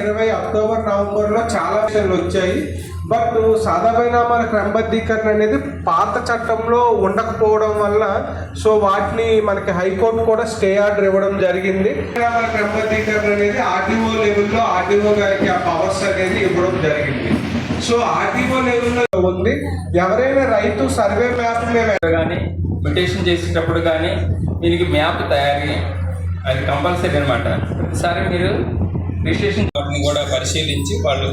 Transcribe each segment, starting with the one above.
ఇరవై అక్టోబర్ నవంబర్లో చాలా విషయాలు వచ్చాయి. బట్ సాదా క్రమబద్ధీకరణ అనేది పాత చట్టంలో ఉండకపోవడం వల్ల సో వాటిని మనకి హైకోర్టు కూడా స్టే ఆర్డర్ ఇవ్వడం జరిగింది. క్రమబద్ధీకరణ అనేది ఆర్టీఓ లెవెల్లో ఆర్టీఓ గారికి ఆ పవర్స్ అనేది ఇవ్వడం జరిగింది. సో ఆర్టీఓ లెవెల్లో ఉంది. ఎవరైనా రైతు సర్వే మ్యాప్ మేము కానీ మ్యూటేషన్ చేసేటప్పుడు కానీ దీనికి మ్యాప్ తయారీ అది కంపల్సరీ అనమాట. ప్రతిసారి మీరు రిజిస్ట్రేషన్ వాటిని కూడా పరిశీలించి వాళ్ళు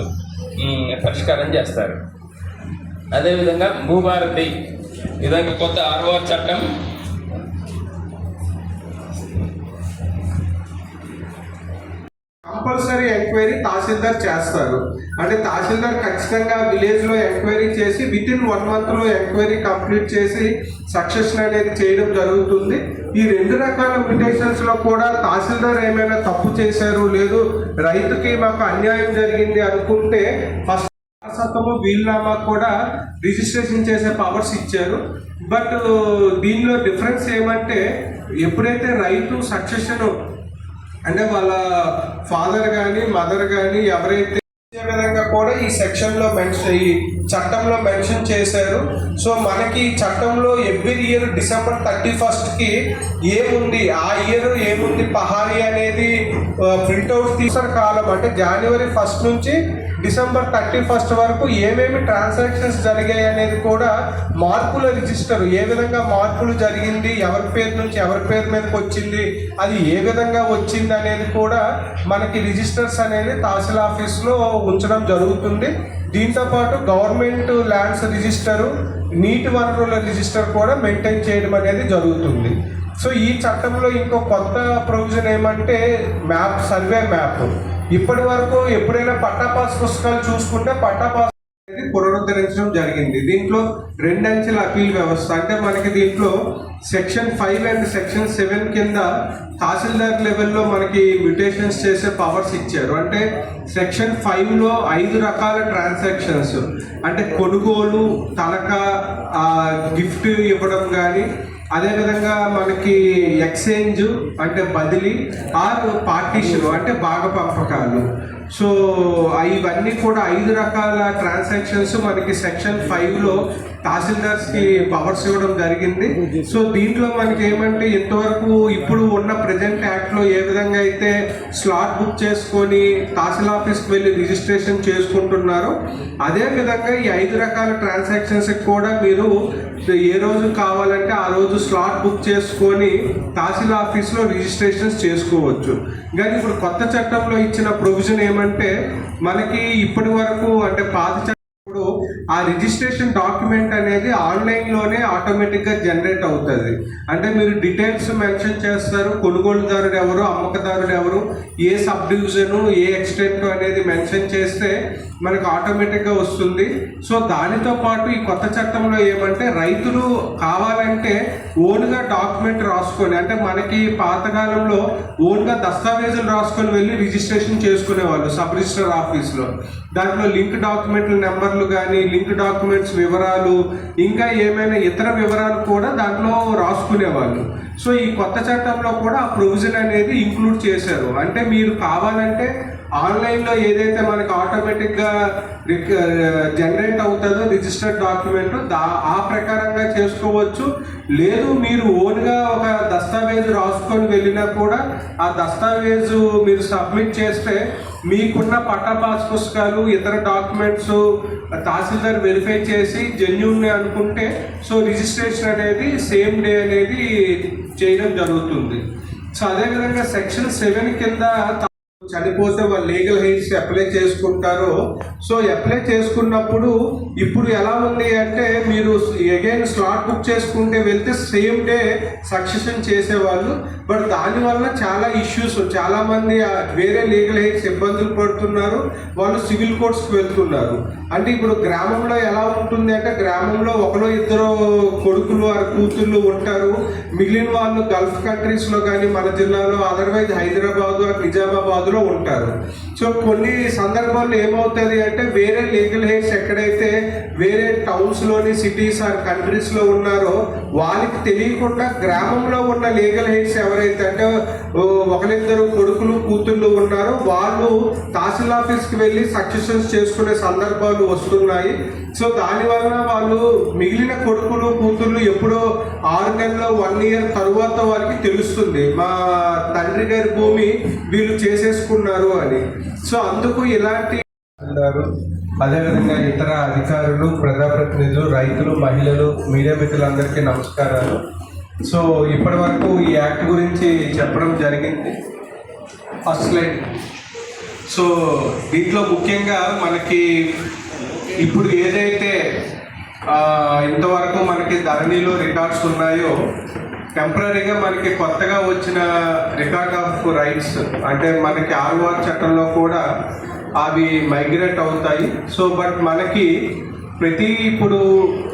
పరిష్కారం చేస్తారు. అదేవిధంగా భూభారతి విధంగా కొత్త ఆర్ఓఆర్ చట్టం కంపల్సరీ ఎంక్వైరీ తహసీల్దార్ చేస్తారు. అంటే తహసీల్దార్ ఖచ్చితంగా విలేజ్లో ఎంక్వైరీ చేసి విత్ ఇన్ వన్ మంత్లో ఎంక్వైరీ కంప్లీట్ చేసి సక్సెషన్ అనేది చేయడం జరుగుతుంది. ఈ రెండు రకాల మ్యూటేషన్స్లో కూడా తహసీల్దార్ ఏమైనా తప్పు చేశారు లేదు రైతుకి మాకు అన్యాయం జరిగింది అనుకుంటే ఫస్ట్ వారసత్వము వీలునామా కూడా రిజిస్ట్రేషన్ చేసే పవర్స్ ఇచ్చారు. బట్ దీనిలో డిఫరెన్స్ ఏమంటే ఎప్పుడైతే రైతు సక్సెషన్ అంటే వాళ్ళ ఫాదర్ కానీ మదర్ కానీ ఎవరైతే విధంగా కూడా ఈ సెక్షన్లో మెన్షన్ ఈ చట్టంలో మెన్షన్ చేశారు. సో మనకి ఈ చట్టంలో ఎవ్రీ ఇయర్ డిసెంబర్ థర్టీ ఫస్ట్కి ఏముంది? ఆ ఇయర్ ఏముంది? పహారీ అనేది ప్రింట్అవుట్ తీసిన కాలం. అంటే జనవరి ఫస్ట్ నుంచి డిసెంబర్ థర్టీ ఫస్ట్ వరకు ఏమేమి ట్రాన్సాక్షన్స్ జరిగాయి అనేది కూడా మార్పుల రిజిస్టర్ ఏ విధంగా మార్పులు జరిగింది? ఎవరి పేరు నుంచి ఎవరి పేరు మీదకి వచ్చింది? అది ఏ విధంగా వచ్చింది అనేది కూడా మనకి రిజిస్టర్స్ అనేది తహసీల్ ఆఫీస్లో ఉంచడం జరుగుతుంది దీంతో పాటు గవర్నమెంట్ ల్యాండ్స్ రిజిస్టరు నీటి వనరుల రిజిస్టర్ కూడా మెయింటైన్ చేయడం అనేది జరుగుతుంది. సో ఈ చట్టంలో ఇంకో కొత్త ప్రొవిజన్ ఏమంటే మ్యాప్ సర్వే మ్యాప్. ఇప్పటి వరకు ఎప్పుడైనా పట్టా పాస్ పుస్తకాలు చూసుకుంటే పట్టా పాస్ పునరుద్ధరించడం జరిగింది. దీంట్లో రెండు అంచెల అపీల్ వ్యవస్థ అంటే మనకి దీంట్లో section five and section seven కింద తహసీల్దార్ లెవెల్లో మనకి మ్యూటేషన్స్ చేసే పవర్స్ ఇచ్చారు. అంటే సెక్షన్ ఫైవ్లో ఐదు రకాల ట్రాన్సాక్షన్స్ అంటే కొనుగోలు తనఖా గిఫ్ట్ ఇవ్వడం కానీ అదేవిధంగా మనకి ఎక్స్చేంజ్ అంటే బదిలీ ఆర్ పార్టీషన్ అంటే భాగ పంపకాలు. సో ఇవన్నీ కూడా ఐదు రకాల ట్రాన్సాక్షన్స్ మనకి సెక్షన్ ఫైవ్లో తహసీల్దార్స్కి పవర్స్ ఇవ్వడం జరిగింది. సో దీంట్లో మనకి ఏమంటే ఇంతవరకు ఇప్పుడు ఉన్న ప్రజెంట్ యాక్ట్లో ఏ విధంగా అయితే స్లాట్ బుక్ చేసుకొని తహసీల్ ఆఫీస్కి వెళ్ళి రిజిస్ట్రేషన్ చేసుకుంటున్నారో అదే విధంగా ఈ ఐదు రకాల ట్రాన్సాక్షన్స్ కూడా మీరు ఏ రోజు కావాలంటే ఆ రోజు స్లాట్ బుక్ చేసుకొని తహసీల్ ఆఫీస్లో రిజిస్ట్రేషన్స్ చేసుకోవచ్చు. కానీ ఇప్పుడు కొత్త చట్టంలో ఇచ్చిన ప్రొవిజన్ ఏమంటే మనకి ఇప్పటి వరకు అంటే పాత చట్టం ఆ రిజిస్ట్రేషన్ డాక్యుమెంట్ అనేది ఆన్లైన్లోనే ఆటోమేటిక్గా జనరేట్ అవుతుంది. అంటే మీరు డీటెయిల్స్ మెన్షన్ చేస్తారు కొనుగోలుదారుడు ఎవరు అమ్మకదారుడు ఎవరు ఏ సబ్ డివిజను ఏ ఎక్స్టెంట్ అనేది మెన్షన్ చేస్తే మనకు ఆటోమేటిక్గా వస్తుంది. సో దానితో పాటు ఈ కొత్త చట్టంలో ఏమంటే రైతులు కావాలంటే ఓన్గా డాక్యుమెంట్ రాసుకొని అంటే మనకి పాతకాలంలో ఓన్గా దస్తావేజులు రాసుకొని వెళ్ళి రిజిస్ట్రేషన్ చేసుకునేవాళ్ళు సబ్ రిజిస్టర్ ఆఫీస్లో దాంట్లో లింక్ డాక్యుమెంట్ల నెంబర్లు కానీ లింక్ డాక్యుమెంట్స్ వివరాలు ఇంకా ఏమైనా ఇతర వివరాలు కూడా దాంట్లో రాసుకునేవాళ్ళు. సో ఈ కొత్త చట్టంలో కూడా ఆ ప్రొవిజన్ అనేది ఇంక్లూడ్ చేశారు. అంటే మీరు కావాలంటే ఆన్లైన్లో ఏదైతే మనకి ఆటోమేటిక్గా జనరేట్ అవుతుందో రిజిస్టర్డ్ డాక్యుమెంట్ దా ఆ ప్రకారంగా చేసుకోవచ్చు. లేదు మీరు ఓన్గా ఒక దస్తావేజు రాసుకొని వెళ్ళినా కూడా ఆ దస్తావేజు మీరు సబ్మిట్ చేస్తే మీకున్న పట్టా పాస్ పుస్తకాలు ఇతర డాక్యుమెంట్స్ తహసీల్దార్ వెరిఫై చేసి జెన్యున్ అనుకుంటే సో రిజిస్ట్రేషన్ అనేది సేమ్ డే అనేది చేయడం జరుగుతుంది. సో అదేవిధంగా సెక్షన్ సెవెన్ కింద చనిపోతే వాళ్ళు లీగల్ హెయిర్స్ అప్లై చేసుకుంటారో. సో అప్లై చేసుకున్నప్పుడు ఇప్పుడు ఎలా ఉంది అంటే మీరు అగైన్ స్లాట్ బుక్ చేసుకుంటే వెళ్తే సేమ్ డే సక్సెషన్ చేసేవాళ్ళు. బట్ దానివల్ల చాలా ఇష్యూస్ చాలామంది వేరే లీగల్ హెయిర్స్ ఇబ్బందులు పడుతున్నారు. వాళ్ళు సివిల్ కోర్ట్స్కి వెళ్తున్నారు. అంటే ఇప్పుడు గ్రామంలో ఎలా ఉంటుంది అంటే గ్రామంలో ఒకరో ఇద్దరు కొడుకులు వారు కూతుళ్ళు ఉంటారు. మిగిలిన వాళ్ళు గల్ఫ్ కంట్రీస్లో కానీ మన జిల్లాలో అదర్వైజ్ హైదరాబాద్ నిజామాబాద్లో ఉంటారు. సో కొన్ని సందర్భాల్లో ఏమవుతుంది అంటే వేరే లీగల్ హెయిర్స్ ఎక్కడైతే వేరే టౌన్స్లోని సిటీస్ ఆర్ కంట్రీస్లో ఉన్నారో వాళ్ళకి తెలియకుండా గ్రామంలో ఉన్న లీగల్ హెయిర్స్ ఎవరైతే అంటే ఒకరిద్దరు కొడుకులు కూతుళ్ళు ఉన్నారో వాళ్ళు తహసీల్ ఆఫీస్కి వెళ్ళి సక్సెషన్స్ చేసుకునే సందర్భాలు వస్తున్నాయి. సో దానివల్ల వాళ్ళు మిగిలిన కొడుకులు కూతుళ్ళు ఎప్పుడో ఆరు నెలల్లో వన్ ఇయర్ తరువాత వారికి తెలుస్తుంది. మా తండ్రి గారి భూమి వీళ్ళు చేసేసుకున్నారు అని. సో అందుకు ఇలాంటి అన్నారు అదేవిధంగా ఇతర అధికారులు ప్రజాప్రతినిధులు రైతులు మహిళలు మీడియా మిత్రులందరికీ నమస్కారాలు. సో ఇప్పటి వరకు ఈ యాక్ట్ గురించి చెప్పడం జరిగింది. First line. సో దీంట్లో ముఖ్యంగా మనకి ఇప్పుడు ఏదైతే ఇంతవరకు మనకి ధరణిలో రికార్డ్స్ ఉన్నాయో టెంపరీగా మనకి కొత్తగా వచ్చిన రికార్డ్ ఆఫ్ రైట్స్ అంటే మనకి ఆర్వార్ చట్టంలో కూడా అవి మైగ్రేట్ అవుతాయి. సో బట్ మనకి ప్రతి ఇప్పుడు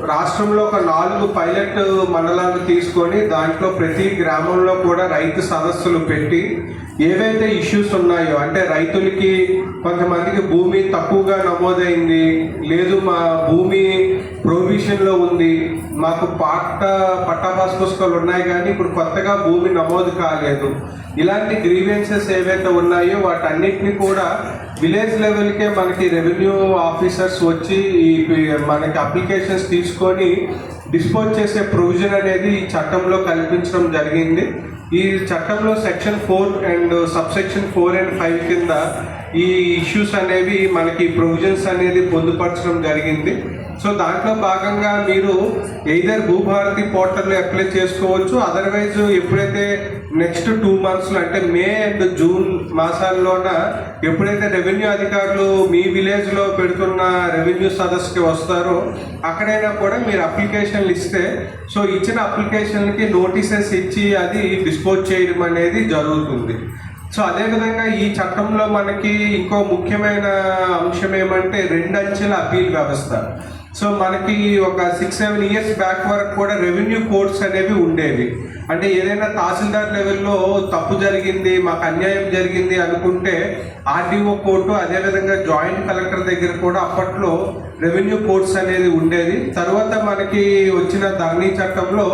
రాష్ట్రంలో ఒక నాలుగు పైలట్ మండలాలు తీసుకొని దాంట్లో ప్రతి గ్రామంలో కూడా రైతు సదస్సులు పెట్టి ఏవైతే ఇష్యూస్ ఉన్నాయో అంటే రైతులకి కొంతమందికి భూమి తక్కువగా నమోదైంది లేదు మా భూమి ప్రొవిషన్లో ఉంది మాకు పాట పట్టాభాస్ పుస్తకాలు ఉన్నాయి కానీ ఇప్పుడు కొత్తగా భూమి నమోదు కాలేదు. ఇలాంటి గ్రీవెన్సెస్ ఏవైతే ఉన్నాయో వాటన్నిటిని కూడా విలేజ్ లెవెల్కే మనకి రెవెన్యూ ఆఫీసర్స్ వచ్చి ఈ మనకి అప్లికేషన్స్ తీసుకొని డిస్పోజ్ చేసే ప్రొవిజన్ అనేది ఈ చట్టంలో కల్పించడం జరిగింది. ఈ చట్టంలో section four and sub section four and five కింద ఈ ఇష్యూస్ అనేవి మనకి ప్రొవిజన్స్ అనేది పొందుపరచడం జరిగింది. సో దాంట్లో భాగంగా మీరు ఎయిదర్ భూభారతి పోర్టల్లో అప్లై చేసుకోవచ్చు. అదర్వైజ్ ఎప్పుడైతే నెక్స్ట్ టూ మంత్స్లో అంటే మే అండ్ జూన్ మాసాల్లోన ఎప్పుడైతే రెవెన్యూ అధికారులు మీ విలేజ్లో పెడుతున్న రెవెన్యూ సదస్సుకి వస్తారో అక్కడైనా కూడా మీరు అప్లికేషన్లు ఇస్తే సో ఇచ్చిన అప్లికేషన్కి నోటీసెస్ ఇచ్చి అది డిస్పోజ్ చేయడం అనేది జరుగుతుంది. సో అదేవిధంగా ఈ చట్టంలో మనకి ఇంకో ముఖ్యమైన అంశం ఏమంటే రెండు అంచెల అపీల్ వ్యవస్థ. సో మనకి ఒక సిక్స్ సెవెన్ ఇయర్స్ బ్యాక్ వరకు కూడా రెవెన్యూ కోర్ట్స్ అనేవి ఉండేవి. అంటే ఏదైనా తహసీల్దార్ లెవెల్లో తప్పు జరిగింది మాకు అన్యాయం జరిగింది అనుకుంటే ఆర్డీఓ కోర్టు అదేవిధంగా జాయింట్ కలెక్టర్ దగ్గర కూడా అప్పట్లో రెవెన్యూ కోర్ట్స్ అనేది ఉండేది. తర్వాత మనకి వచ్చిన ధరణి చట్టంలో